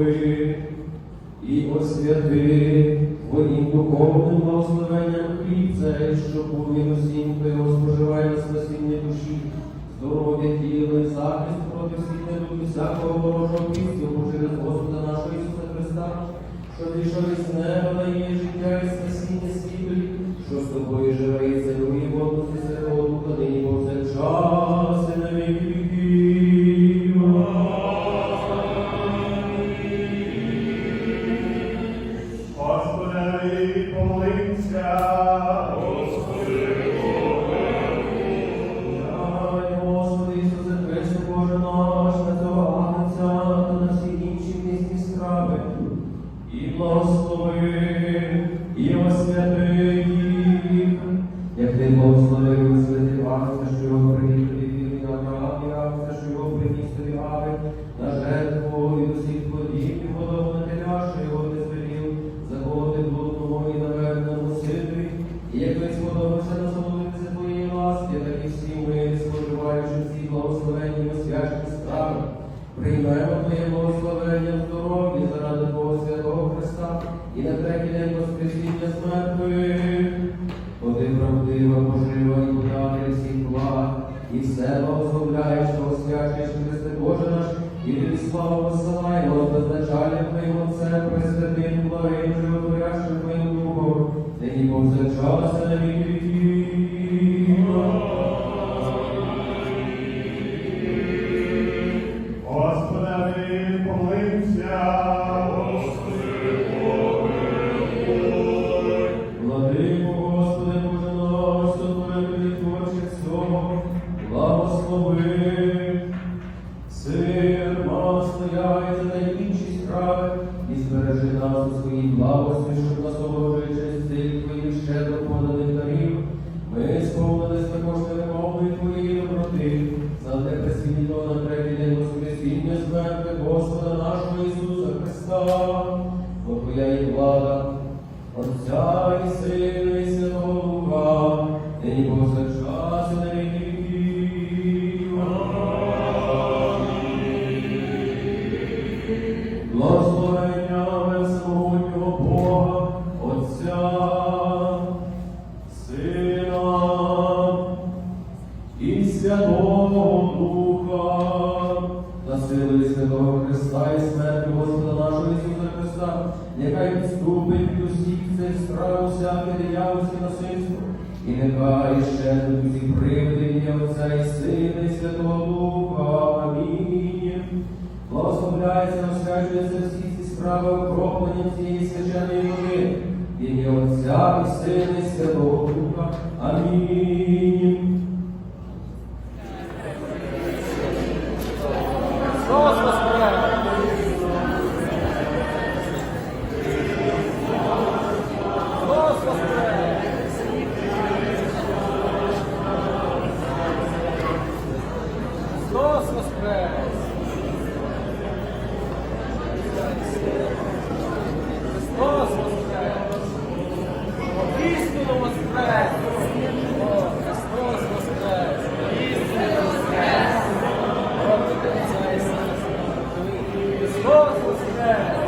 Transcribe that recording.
благослови і освяти Твоїм духовним благословенням хліб цей, що він усім, хто його спасіння душі, здоров'я тіла і захист проти всіх недуг і всякого ворожого підступу через Господа нашого Ісуса Христа, що прийшов із неба дає життя і спасіння світу, що з тобою живе і царює в одності Святого Духа, нині повсякчас приймемо Твоє благословення в здоров'ї заради Твого Святого Христа і на третій день Воскресіння. Бо ти правдива, пожива і податель всіх благ, і все благословляєш та освячуєш Христе Боже наш, і тобі славу посилаємо, безначальним Твоїм Отцем, Пресвятим, благим, животворящим Твоїм Духом, нині повсякчас і на віки віків. Сир, масло, яйця та інші справи, і збережи нас у своїй благості, щоб насолоджуючись Благословення всемогутнього Бога, Отця, Сина і Святого Духа, та Святого Христа і смерті Господа нашого Ісуса Христа, нехай відступить від усіх цих справ всяке диявольське насильство, і нехай ще усі приводи Отця і Сина і Святого Духа. Благословляється, освячується всі ці справи окроплення цієї священної води. Ім'я Отця і Сина і Святого Духа. Амінь. Força,